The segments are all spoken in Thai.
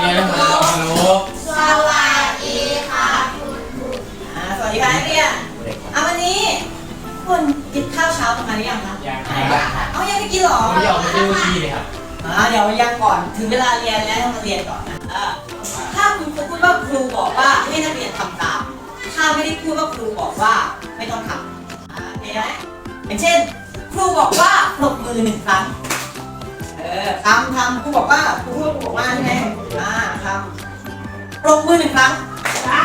เรียนแล้วมาฮัลโหลสวัสดีค่ะคุณครูอ่าสวัสดีค่ะนักเรียนเอาวันนี้คุณกินข้าวเช้ากันมาหรือยังคะยังไงเอายังไม่กินเหรอไม่ยอมไม่ดูทีเลยครับอ่าเดี๋ยวยังก่อนถึงเวลาเรียนแล้วต้องมาเรียนก่อนนะอ่าถ้าคุณครูพูดว่าครูบอกว่าให้นักเรียนทำตาม ถ้าไม่ได้พูดว่าครูบอกว่าไม่ต้องทำอ่าเห็นไหมอย่างเช่น ครูบอกว่าปรบมือหนึ่งครั้งเออ ทำทำครูบอกว่าครูพูดว่าครูบอกว่าใช่ไหมอ่าทำปรบมือหนึ่งครั้งอ่า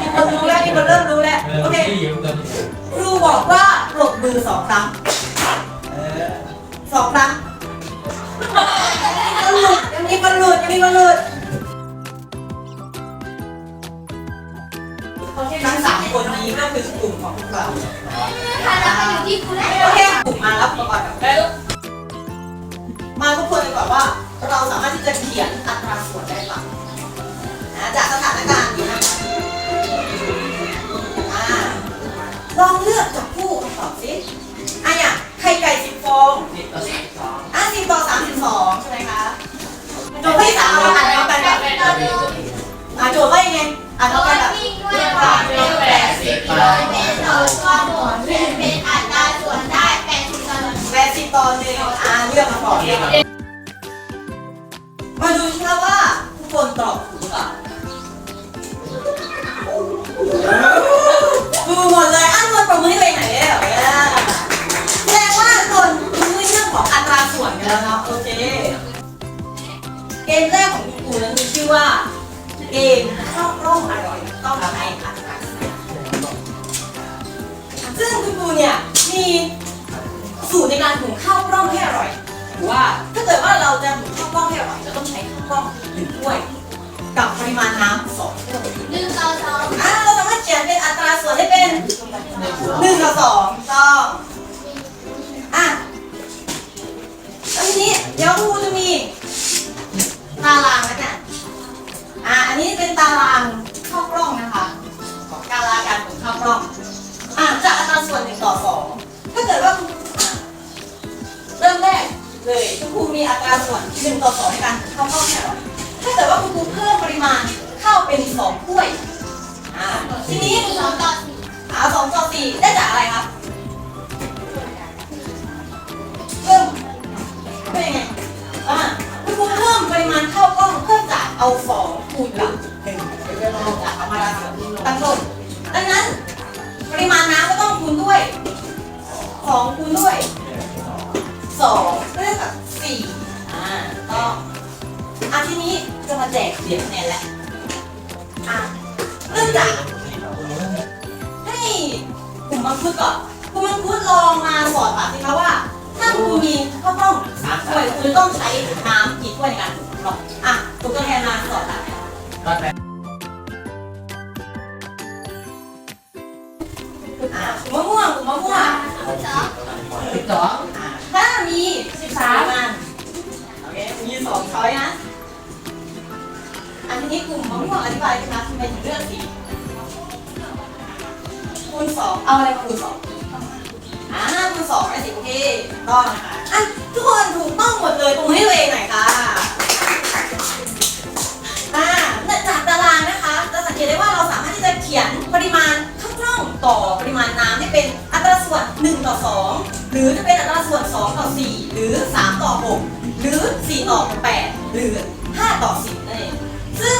มีคนรู้แล้วมีคนเริ่มรู้แล้วเออโอเคไม่ยืมตัวนี้ครูบอกว่าปรบมือสองครั้งเออสองครั้งยังมีคนหลุดยังมีคนหลุดทั้งสามคนนี้ก็คือกลุ่มของพวกเราค่ะแล้วก็อยู่ที่คุณแล้วโอเคกลุ่มมา ทย์ว่ายังไงอ่านพร้อมกันแบบวิ่งด้วยความเร็ว80กิโลเมตรต่อชั่วโมงเรียนเป็นอัตราส่วนได้80ต่อหนึ่งแปดสิบต่อหนึ่งอ่าเลือกมาก่อนเลือกมามาดูสิคะว่าทุกคนตอบถูกหรือเปล่าดูหมดเลยอะทุกคนปรบมือให้ตัวเองหน่อยได้เหรอเนี่ยแสดงว่าทุกคนรู้เรื่องของอัตราส่วนกันแล้วเนาะโอเค เกมแรกของคุณครูนั้นมีชื่อว่า เกมข้าวกล้องอร่อยต้องใช้อัตราส่วนซึ่งคุณครูเนี่ยมีสูตรในการหุงข้าวกล้องให้อร่อยหรือว่าถ้าเกิดว่าเราจะหุงข้าวกล้องให้อร่อยเราต้องใช้ข้าวกล้องหนึ่งถ้วย กับปริมาณน้ำสองถ้วยหนึ่งต่อสองอ่าเราสามารถเขียนเป็นอัตราส่วนได้เป็นหนึ่งต่อสองต้องอะแล้วทีนี้เดี๋ยวครูจะมีตารางแล้วกัน อะอันนี้เป็นตารางข้าวกล้องนะคะของการลาการหุงข้าวกล้องอะจากอัตราส่วนหนึ่งต่อสองถ้าเกิดว่าคุณอะเริ่มแรกเลยคุณครูมีอัตราส่วนหนึ่งต่อสองในการหุงข้าวกล้องให้อร่อยถ้าเกิดว่าคุณครูเพิ่มปริมาณเข้าเป็นสองถ้วยอ่าทีนี้สองต่อสี่หาสองต่อสี่ได้จากอะไรครับเพิ่มเป็นยังไง เพิ่มปริมาณข้าวกล้องเพิ่มจากเอาสองคูณกับหนึ่งจากเอามาราส่วนตั้งต้นดังนั้น ปริมาณน้ำก็ต้องคูณด้วยสองคูณด้วยสองก็ได้กับสี่อ่าต้องอะทีนี้จะมาแจกเหรียญคะแนนแล้วอะเริ่มจากให้คุณมังคุดก่อนคุณมังคุดลองมาสอนถามสิคะว่า ถ้าคุณมีข้าวกล้องสามถ้วยคุณต้องใช้น้ำ วยในการหุกล้องอะตัวตัวแทนมาสอนถามก็แต่อะถุงมะม่วงถุงมะม่วงสิบสองอะถ้ามีสิบสามอันโอเคมีสองช้อยนะอันนี้กลุ่มมะม่วงอธิบายสิคะทำไมถึงเลือกสีคูณสองเอาอะไรคูณสอง อ่าคูณสองได้สิโอเคต้องนะคะอะทุกคนถูกต้องหมดเลยตรงให้ตัวเองหน่อยค่ะอ่าจากตารางนะคะ จะสังเกตได้ว่าเราสามารถที่จะเขียนปริมาณข้าวกล้องต่อปริมาณน้ำให้เป็นอัตราส่วน 1 ต่อ 2 หรือจะเป็นอัตราส่วน 2 ต่อ 4 หรือ 3 ต่อ 6 หรือ 4 ต่อ 8 หรือ 5 ต่อ 10นั่นเองซึ่ง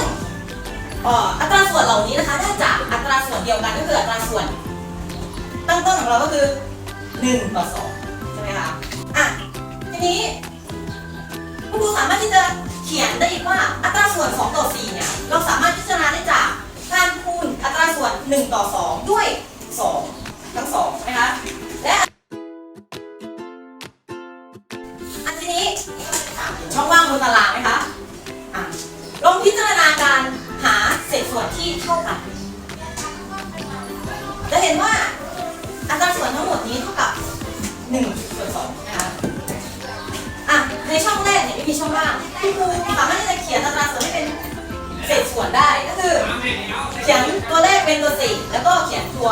อัตราส่วนเหล่านี้นะคะได้จากอัตราส่วนเดียวกันก็คืออัตราส่วนตั้งต้นของเราก็คือ 1ต่อ2ใช่ไหมคะอะทีนี้คุณครูสามารถที่จะเขียนได้อีกว่าอัตราส่วน 2 ต่อ 4 เนี่ย เราสามารถพิจารณาได้จากการคูณอัตราส่วน 1 ต่อ 2 ด้วย ม่มีช่องว่างคุณครูสามารถที่จะเขียนอัตราส่วนให้เป็นเศษส่วนได้ก็คือ เขียนตัวแรกเป็นตัวสี่แล้วก็เขียนตัว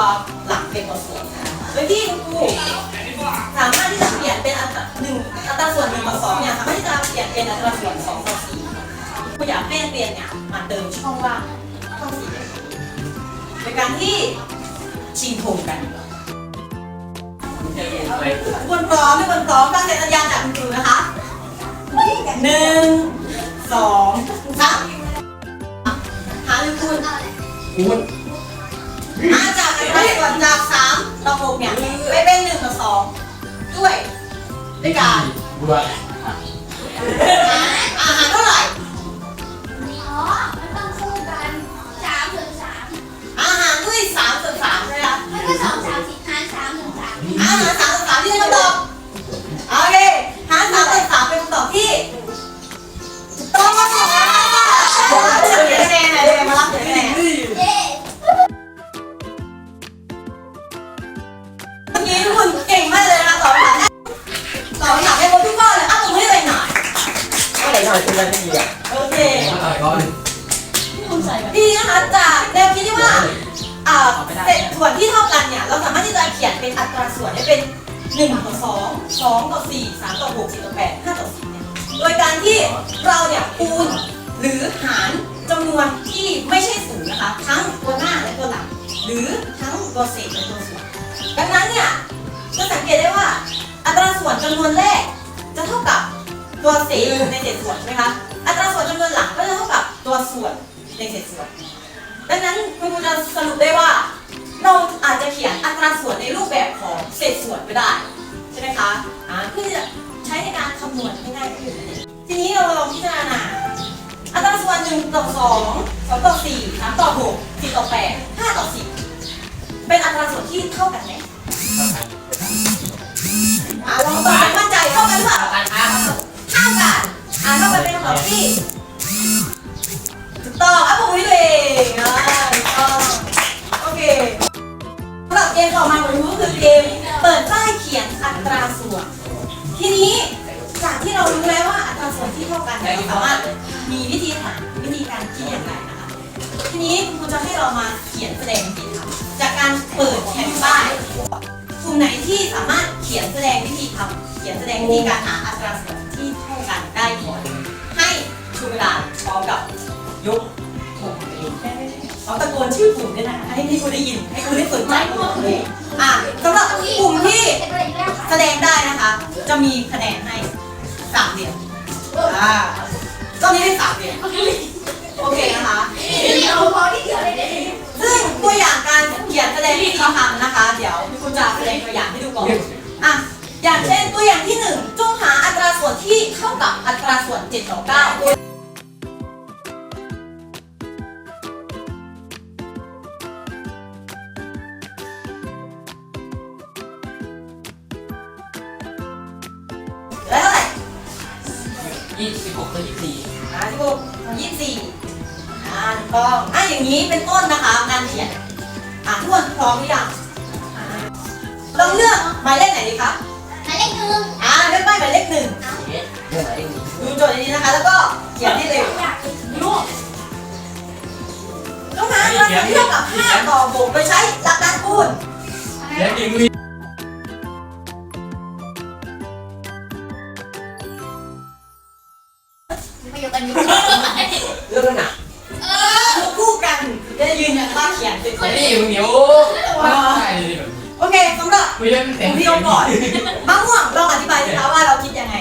หลังเป็นตัวส่วนนะโดยที่คุณครูสามารถที่จะเปลี่ยนเป็นอัตราหนึ่งอัตราส่วนหนึ่งต่อสองเนี่ยสามารถที่จะเปลี่ยนเป็นอัตราส่วนสองต่อสี่กูอยากให้นักเรียนเนี่ยมาเติมช่องว่างช่องสี่เหลี่ยมโดยการที่ชิงธงกันไปทุกคนพร้อมทุกคนพร้อมตั้งใจสัญญาณจากคุณครูนะคะ หนึ่งสองสามหาหรือคุณคูณอาจากอัตราส่วนจากสามต่อหกเนี่ยไปเป็นหนึ่งต่อสองด้วยด้วยการบวกอาหารเท่าไหร่อ๋อมันต้องคู่กันสามถึงสามอาหารด้วยสามส่วนสามใช่ไหมคะมันก็สองสามสี่ห้าสามหนึ่งสามอาหารสามส่วนสามที่ได้คำตอบโอเค สามส่นสามเป็นคำตอบที่ถูกต้องมากค่ะเฉลี่ยคะแนนหน่อยเลยมารับเฉลี่ยคะแนนเย้เมื่อกี้ทุกคนเก่งมากเลยนะคะตอบคำถามได้ตอบคำถามได้หมดทุกข้อเลยอ้าวตรงนี้เลยหน่อยก็ไหนหน่อยคุณได้ไม่ดีอะโอเคมาต่อยก่อนทีนะคะจากแนวคิดที่ว่าอ่าเศษส่วนที่เท่ากันเนี่ยเราสามารถที่จะเขียนเป็นอัตราส่วนได้เป็น 1ต่อ2 2ต่อ4 3ต่อ6 4ต่อ8 5ต่อ10เนี่ยโดยการที่เราเนี่ยคูณหรือหารจำนวนที่ไม่ใช่ศูนย์นะคะ ทั้งตัวหน้าและตัวหลัง หรือทั้งตัวเศษและตัวส่วนดังนั้นเนี่ยจะสังเกตได้ว่า อัตราส่วนจำนวนแรกจะเท่ากับตัวเศษในเศษส่วนใช่ไหมคะอัตราส่วนจำนวนหลังก็จะเท่ากับตัวส่วนในเศษส่วน ดังนั้นคุณครูจะสรุปได้ว่า เราอาจจะเขียนอัตราส่วนในรูปแบบของเศษส่วนก็ได้ ใช่ไหมคะอ่าเพื่อจะใช้ในการคำนวณให้ง่ายขึ้นทีนี้เราลองพิจารณาอัตราส่วนหนึ่งต่อสองสองต่อสี่สามต่อหกสี่ต่อแปดห้าต่อสิบเป็นอัตราส่วนที่เท่ากันไหมอ่าลองตอบให้มั่นใจเท่ากันหรือเปล่าการค้าครับเท่ากันอ่านเข้าไปเป็นคำตอบที่ถูกต้องอะผมวิเลยอ่า รับเกมต่อมาของรู้ก็คือเกมเปิดป้ายเขียนอัตราส่วน ทีนี้จากที่เรารู้แล้วว่าอัตราส่วนที่เท่ากันเราสามารถมีวิธีหาวิธีการคิดอย่างไรนะคะ ทีนี้คุณครูจะให้เรามาเขียนแสดงวิธีทำจากการเปิดแผ่นป้ายกลุ่มไหนที่สามารถเขียนแสดงวิธีทำเขียนแสดงวิธีการหาอัตราส่วนที่เท่ากันได้ก่อนให้ชูกระดาพร้อมกับยกถุงเอง เราตะโกนชื่อกลุ่มด้วยนะคะให้คุณได้ยินให้คุณได้สนใจกลุ่มเลยอะสำหรับกลุ่มที่เป็นอะไรอีกแล้วแสดงได้นะคะ จะมีคะแนนให้สามเหรียญอ่าตอนนี้ได้สามเหรียญโอเคนะคะเดี๋ยวพอที่เดียวเลยเนี่ยซึ่งตัวอย่างการเขียนแสดงวิธีทำนะคะ เดี๋ยวคุณจะแสดงตัวอย่างให้ดูก่อนอะอย่างเช่นตัวอย่างที่หนึ่งจงหาอัตราส่วนที่เท่ากับอัตราส่วน7ต่อ9 ต้องอะอย่างนี้เป็นต้นนะคะการเขียนอะทุกคนพร้อมหรือยังอ่าลองเลือกหมายเลขไหนดีคะหมายเลขหนึ่งอ่าเลือกป้ายหมายเลขหนึ่งเอ๊ะเรื่องอะไรนี่ดูโจทย์นี้นะคะ แล้วก็เขียนให้เร็วอยากรู้ต้องหาอัตราส่วนที่เท่ากับ5ต่อ6โดยใช้หลักการคูณเดี๋ยวจริงมีประโยคอันนี้เรื่องนั้นอ่ ขียนเป็นไอ้นี่มึงเหนียวใช่เลยแบบโอเคสำหรับคุยเรื่องเต็กมลุ่มที่ยกก่อนมะม่วงลองอธิบายสิคะว่าเราคิดยังไง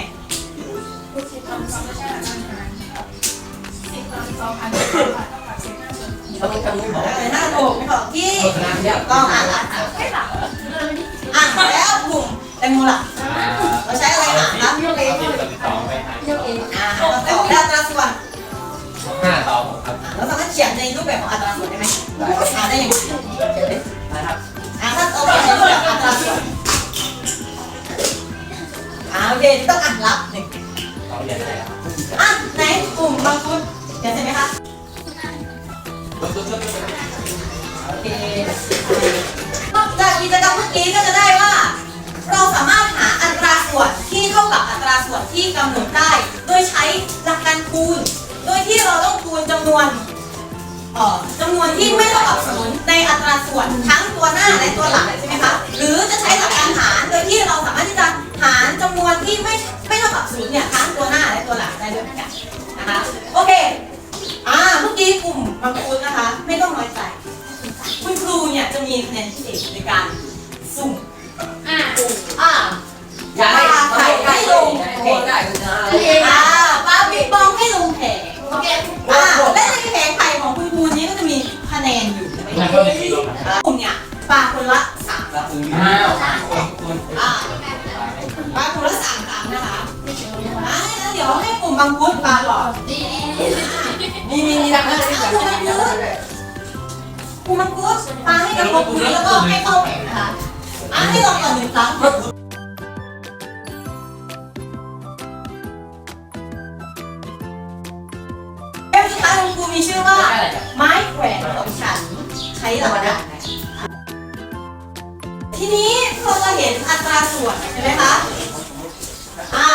สิบสองสองไม่ใช่หรอสิบสองสองพันเท่ากับสิบห้าส่วนเขาต้องไม่บอกเลยหน้าถูกไม่บอกที่โฆษณาเยอะต้องอ่านละไม่หรอกเออนี่อะแล้วกลุ่มแตงโมล่ะเราใช้อะไรหาคะยกเองสองไปหายกเองอ่าเราตอบได้อัตราส่วน ห้าต่อหกครับเราสามารถเขียนในรูปแบบของอัตราส่วนได้ไหมอ่าได้อย่างนี้นะครับอ่าถ้าเอาแบบในรูปแบบอัตราส่วนอ่าโอเคต้องอ่านรับหนึ่งเราเรียนอะไรครับอะไหนกลุ่มบางคุดเขียนเสร็จไหมคะโอเคจากกิจกรรมเมื่อกี้ก็จะได้ว่า เราสามารถหาอัตราส่วนที่เท่ากับอัตราส่วนที่กำหนดได้ โดยใช้หลักการคูณ โดยที่เราต้องคูณจำนวนเอ่อจำนวนที่ไม่เท่ากับศูนย์ในอัตราส่วนทั้งตัวหน้าและตัวหลังใช่ไหมคะ หรือจะใช้หลักการหารโดยที่เราสามารถที่จะหารจำนวนที่ไม่ไม่เท่ากับศูนย์เนี่ยทั้งตัวหน้าและตัวหลังได้ด้วยเหมือนกันนะคะโอเคกี้กลุ่มบางคนนะคะ ไม่ต้องน้อยใจคุณครูเนี่ยจะมีคะแนนพิเศษในการสุ่มอะอ่า อย่าให้ใครให้ลงโอ้ได้คุณนะอ่าปาปิงปองให้ลงแผงโอเคอ่าและในแผงไข่ของคุณครูนี้ก็จะมีคะแนนอยู่ใช่ไหมคะก็ไม่มีลงนะกลุ่มเนี่ยปาคนละสามแล้วคุณอ้าวคุณอ่าปาคนละสามครั้งนะคะอ่าเดี๋ยวให้กลุ่มบางพุดปาก่อนดีมีมีมีทางนั้นที่แบบกลุ่มบางพุดปาให้กับกลุ่มนี้แล้วก็ให้เข้าแผงนะคะอ่าให้ลองก่อนหนึ่งครั้ง มีชื่อว่า ไม้แขวนของฉันใช้หลักการไหนทีนี้เราจะเห็นอัตราส่วนใช่ไหมคะอ่า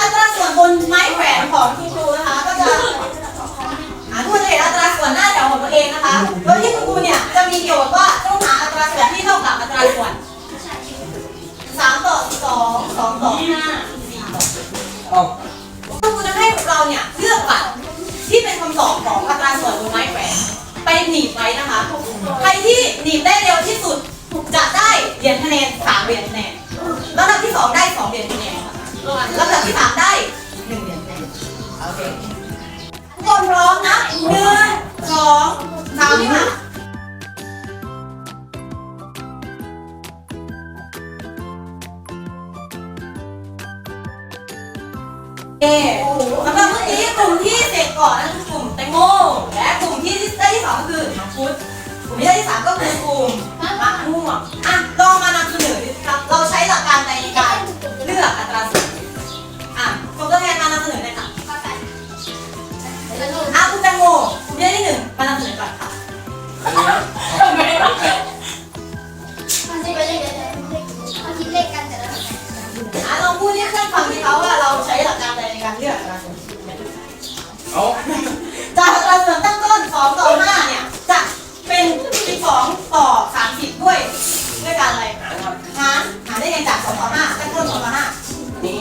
อัตราส่วนบนไม้แขวนของคุณครูนะคะก็จะอ่าทุกคนจะเห็นอัตราส่วนหน้าแถวของตัวเองนะคะโดยที่คุณครูเนี่ยจะมีโจทย์ว่าต้องหาอัตราส่วนที่เท่ากับอัตราส่วนสามต่อสองสองต่อห้าสี่ต่อเอาคุณครูจะให้เราเนี่ยเลือก หนีบไว้นะคะ ใครที่หนีบได้เร็วที่สุดจะได้เหรียญคะแนนสามเหรียญคะแนนลำดับที่สองได้สองเหรียญคะแนนลำดับที่สามได้หนึ่งเหรียญคะแนนโอเคทุกคนพร้อมนะหนึ่งสองสามนี่ค่ะเอสำหรับเมื่อกี้กลุ่มที่เสร็จก่อนนั่นคือ เอาจากอัตราส่วนตั้งต้น2ต่อ5เนี่ย จะเป็น 12 ต่อ 30 ด้วย ด้วยการอะไรหารหารได้ไงจาก2ต่อ5ตั้งต้น2ต่อ5นี่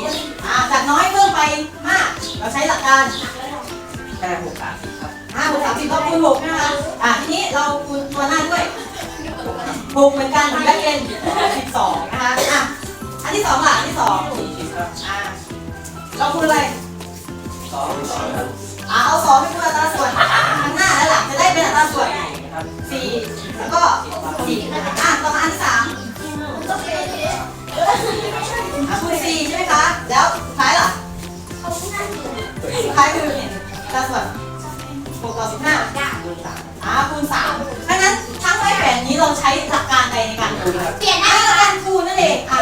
อ่าจากน้อยเพิ่มไปมาก เราใช้หลักการห้าหกสามครับห้าหกสามสิบเราคูณหกนะคะอ่าทีนี้เราคูณตัวหน้าด้วยหกเหมือนกันถึงได้เป็นสิบสองนะคะอะอันที่สองล่ะอันที่สองสี่สิบครับอ่าเราคูณอะไรสองสองครับ อ่าเอาสองไปคูณอัตราส่วนข้งหน้าแล้วหลังจะได้เป็นอัตราส่วนสี่แล้วก็สี่อะต่อมาอันที่สามอะคูณสี่ใช่ไหมคะ แล้วสุดท้ายล่ะสุดท้ายคืออัตราส่วนหกต่อสิบห้าคูณสามอ่าคูณสามดังนั้นทั้งไม้แขวนนี้เราใช้หลักการใดในการคูณเปลี่ยนอ่าได้หลักการคูณนั่นเองอะ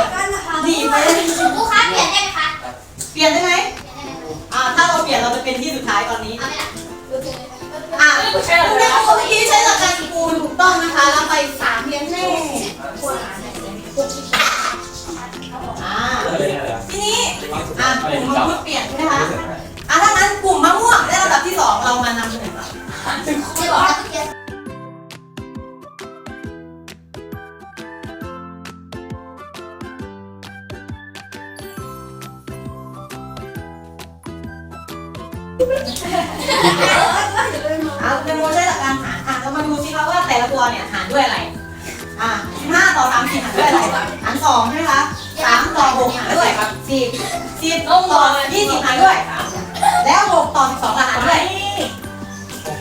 ดีไปเลยลูกค้าเปลี่ยนได้ไหมคะเปลี่ยนได้ไหม ถ้าเราเปลี่ยนเราจะเป็นที่สุดท้ายตอนนี้เอาไหมล่ะอะคุณแม่เมื่อกี้ใช้หลักการคูณถูกต้องนะคะแล้วไปสามเพียงแน่อ่าเลยอะไรทีนี้อะกลุ่มมังคุดเปลี่ยนใช่ไหมคะอะถ้างั้นกลุ่มมะม่วงได้ลำดับที่สองเรามานำเสนอก่อ เอาเป็นโมใช้หลักการหารอะเรามาดูสิคะว่าแต่ละตัวเนี่ยหารด้วยอะไร อะ15ต่อ30หารด้วยอะไรหาร2ใช่ไหมคะ3ต่อ6หารด้วยครับ10 10ต่อ20หารด้วย แล้ว6ต่อ12หารด้วยสอง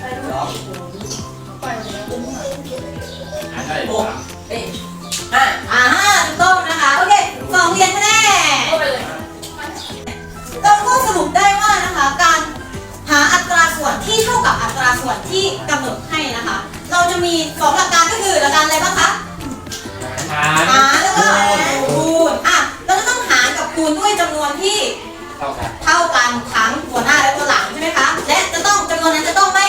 อันได้หกเอ้ย ที่กำหนดให้นะคะ เราจะมีสองหลักการก็คือหลักการอะไรบ้างคะหารหารแล้วก็คูณอะเราจะต้องหารกับคูณด้วยจำนวนที่เท่ากันเท่ากันทั้งตัวหน้าและตัวหลังใช่ไหมคะ และจะต้องจำนวนนั้นจะต้องไม่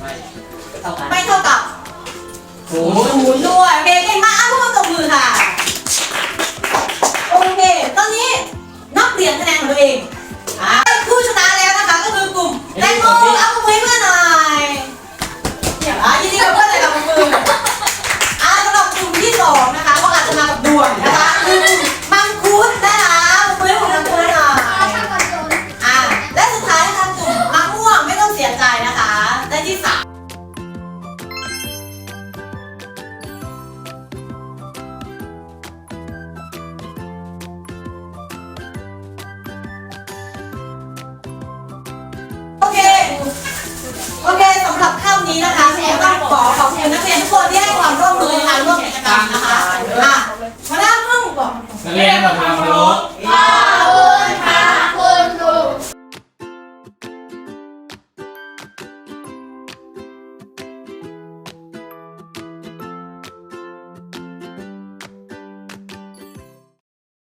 ไม่เท่ากันไม่เท่ากับศูนย์ศูนย์ด้วยโอเคเก่งมากอะทุกคนตบมือค่ะ นี้นะคะแสดงว่งขอขอบคุณนักเรียนทุกคนที่ให้ความร่วมมือในการร่วมกิจกรรมนะคะอะมาด้านห้องบอก นักเรียนขอคามรพ